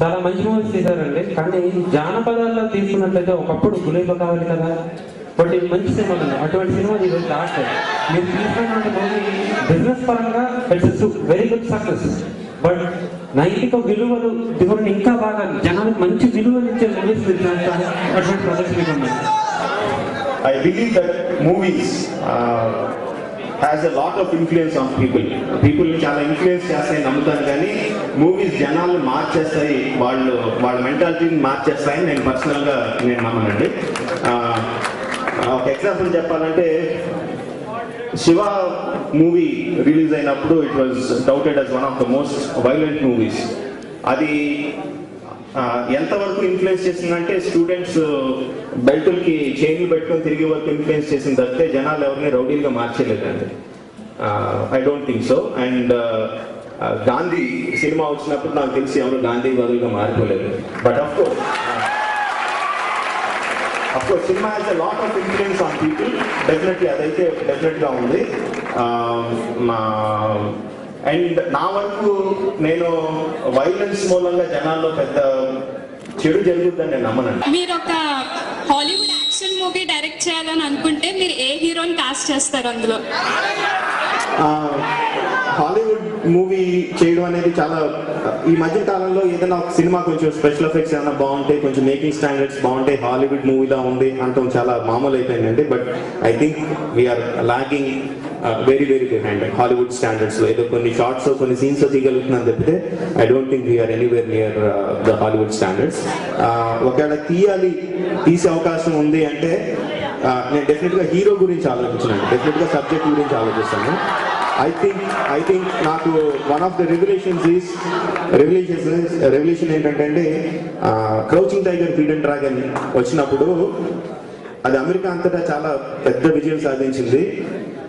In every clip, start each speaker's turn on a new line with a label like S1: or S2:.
S1: చాలా మంచి మూవీస్ తీశారండి కానీ జానపదాల్లో తీసుకున్నట్లయితే ఒకప్పుడు గులేబ కావాలి కదా. బట్ ఇది మంచి సినిమాలు అటువంటి సినిమా ఈరోజు లాస్ట్ మీరు తీసుకున్నటువంటి మూవీ బిజినెస్ పరంగా it's very good success but నైతిక విలువలు ఇవన్నీ ఇంకా బాగా జనానికి మంచి విలువలు ఇచ్చే మూవీస్ మీరు చేస్తారు అటువంటి ప్రదర్శనకు ఉన్నాయి.
S2: I believe that movies has a lot of influence of people పీపుల్ని చాలా ఇన్ఫ్లుయెన్స్ చేస్తాయి నమ్ముతాను కానీ మూవీస్ జనాలు మార్చేస్తాయి వాళ్ళు వాళ్ళ మెంటాలిటీని మార్చేస్తాయని నేను పర్సనల్గా నేను నమ్మనండి. ఒక ఎగ్జాంపుల్ చెప్పాలంటే శివ మూవీ రిలీజ్ అయినప్పుడు it was doubted as one of the most violent movies అది ఎంతవరకు ఇన్ఫ్లుయెన్స్ చేసిందంటే స్టూడెంట్స్ బెల్టులకి చైన్లు పెట్టుకొని తిరిగే వరకు ఇన్ఫ్లుయెన్స్ చేసిన తప్పితే జనాలు ఎవరిని రౌడీలుగా మార్చలేదండి. I don't think so and Gandhi cinema వచ్చినప్పుడు నాకు తెలిసి ఎవరు గాంధీ బదులుగా మారిపోలేదు. But of course of cinema has a lot of influence on people definitely అదైతే డెఫినెట్గా ఉంది. మా అండ్ నా వరకు నేను వైలెన్స్ మూలంగా జనాల్లో పెద్ద చెడు జరుగుతుందని నేను నమ్మనండి.
S3: మీరు ఒక హాలీవుడ్ యాక్షన్ మూవీ డైరెక్ట్ చేయాలని అనుకుంటే మీరు ఏ హీరోని కాస్ట్ చేస్తారు అందులో?
S2: హాలీవుడ్ మూవీ చేయడం అనేది చాలా ఈ మధ్య కాలంలో ఏదైనా ఒక సినిమా కొంచెం స్పెషల్ ఎఫెక్ట్స్ ఏమైనా బాగుంటాయి కొంచెం మేకింగ్ స్టాండర్డ్స్ బాగుంటాయి హాలీవుడ్ మూవీలా ఉంది అంటాం చాలా మామూలు అయిపోయిందండి but I think we're lagging very very behind Hollywood స్టాండర్డ్స్లో. ఏదో కొన్ని షార్ట్స్ కొన్ని సీన్స్ తీయగలుగుతున్నాను తప్పితే I don't think we're anywhere near the Hollywood standards ఒకవేళ తీయాలి తీసే అవకాశం ఉంది అంటే uh, నేను డెఫినెట్గా హీరో గురించి ఆలోచించాను డెఫినెట్గా సబ్జెక్ట్ గురించి ఆలోచిస్తాను. ఐ థింక్ ఐ థింక్ నాకు one of the regulations is regulations regulation ఏంటంటే క్రౌచింగ్ టైగర్ ఫ్రీడమ్ డ్రాగన్ వచ్చినప్పుడు అది అమెరికా అంతటా చాలా పెద్ద విజయం సాధించింది.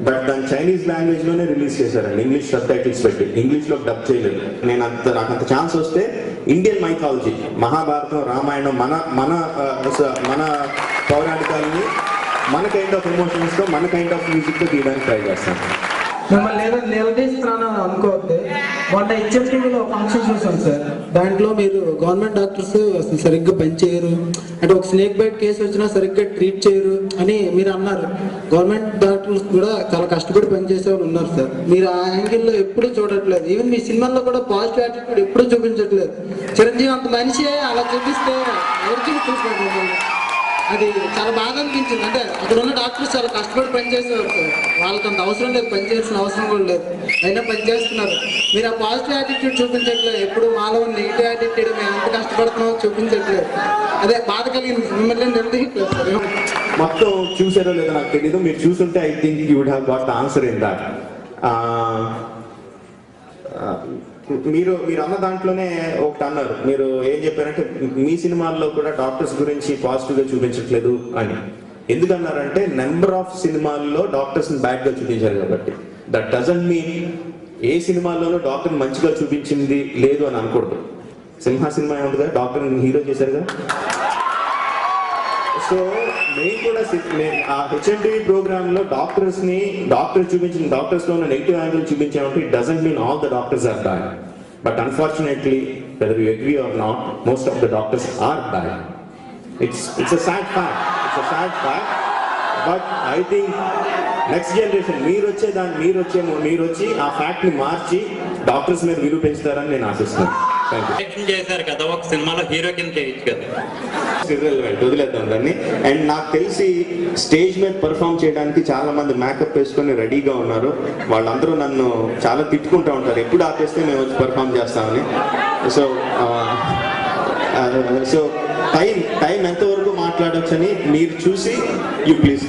S2: బట్ దాని చైనీస్ లాంగ్వేజ్లోనే రిలీజ్ చేశారండి. ఇంగ్లీష్ సబ్ టైటిల్స్ పెట్టి. ఇంగ్లీష్లో డబ్ చేయలేదు. నేను అంత నాకు అంత ఛాన్స్ వస్తే ఇండియన్ మైథాలజీ మహాభారతం రామాయణం మన మన మన పౌరాణికాలని మన కైండ్ ఆఫ్ ఎమోషన్స్తో మన కైండ్ ఆఫ్ మ్యూజిక్తో తీయడానికి ట్రై చేస్తాను.
S4: మిమ్మల్ని ఏదో నిలదీస్తున్నాను అనుకోవద్దు మొన్న హెచ్ఎఫ్టీవీలో ఫంక్షన్ చూసాం సార్. దాంట్లో మీరు గవర్నమెంట్ డాక్టర్స్ అసలు సరిగ్గా పనిచేయరు అంటే ఒక స్నేక్ బైట్ కేసు వచ్చినా సరిగ్గా ట్రీట్ చేయరు అని మీరు అన్నారు. గవర్నమెంట్ డాక్టర్స్ కూడా చాలా కష్టపడి పనిచేసే వాళ్ళు ఉన్నారు సార్. మీరు ఆ యాంగిల్లో ఎప్పుడూ చూడట్లేదు. ఈవెన్ మీ సినిమాల్లో కూడా పాజిటివ్ యాటిట్యూడ్ ఎప్పుడూ చూపించట్లేదు. చిరంజీవి అంత మనిషి అలా చూపిస్తే ఎవరికి చూసినట్టు అది చాలా బాగా అనిపించింది. అంటే అక్కడ ఉన్న డాక్టర్స్ చాలా కష్టపడి పనిచేసేవారు సార్. వాళ్ళకి అంత అవసరం లేదు పనిచేయాల్సిన అవసరం కూడా లేదు. అయినా పనిచేస్తున్నారు. మీరు ఆ పాజిటివ్ యాటిట్యూడ్ చూపించట్లేదు. ఎప్పుడు మాలో ఉన్న నెగిటివ్ యాటిట్యూడ్ మేము ఎంత కష్టపడుతున్నామో చూపించట్లేదు. అదే బాధ కలిగింది. మిమ్మల్ని నిర్ణయించలేదు సార్.
S2: మొత్తం చూసారో లేదో నాకు తెలీదు. మీరు చూసుంటే I think you would have got the answer in that మీరు మీరు అన్న దాంట్లోనే ఒకటి అన్నారు. మీరు ఏం చెప్పారంటే మీ సినిమాల్లో కూడా డాక్టర్స్ గురించి పాజిటివ్గా చూపించట్లేదు అని. ఎందుకన్నారంటే నెంబర్ ఆఫ్ సినిమాల్లో డాక్టర్స్ బ్యాడ్గా చూపించారు కాబట్టి. దట్ డజంట్ మీన్ ఏ సినిమాల్లోనూ డాక్టర్ మంచిగా చూపించింది లేదు అని అనకూడదు. సింహ సినిమా ఏముంది కదా? డాక్టర్ హీరో చేశారు కదా? సో మేము కూడా ఆ హెచ్ఎండి ప్రోగ్రామ్లో డాక్టర్స్ని డాక్టర్ చూపించిన డాక్టర్స్లో negative angle చూపించామంటే it doesn't mean all the doctors are bad but unfortunately whether you agree or not most of the doctors are bad it's it's a sad fact it's a sad fact but I think next generation మీరు వచ్చే దాన్ని మీరు వచ్చే మీరు వచ్చి ఆ ఫ్యాక్ట్ని మార్చి doctors మీద విలువ పెంచుతారని నేను ఆశిస్తున్నాను.
S5: చేశారు కదా ఒక సినిమాలో హీరో కింద చేయొచ్చు కదా
S2: ఇర్రెలవెంట్ వదిలేద్దాం దాన్ని. అండ్ నాకు తెలిసి స్టేజ్ మీద పర్ఫామ్ చేయడానికి చాలా మంది మేకప్ వేసుకొని రెడీగా ఉన్నారు. వాళ్ళందరూ నన్ను చాలా తిట్టుకుంటూ ఉంటారు. ఎప్పుడు ఆపేస్తే మేము వచ్చి పర్ఫామ్ చేస్తామని. సో సో టైం టైం ఎంతవరకు మాట్లాడొచ్చని మీరు చూసి యూ ప్లీజ్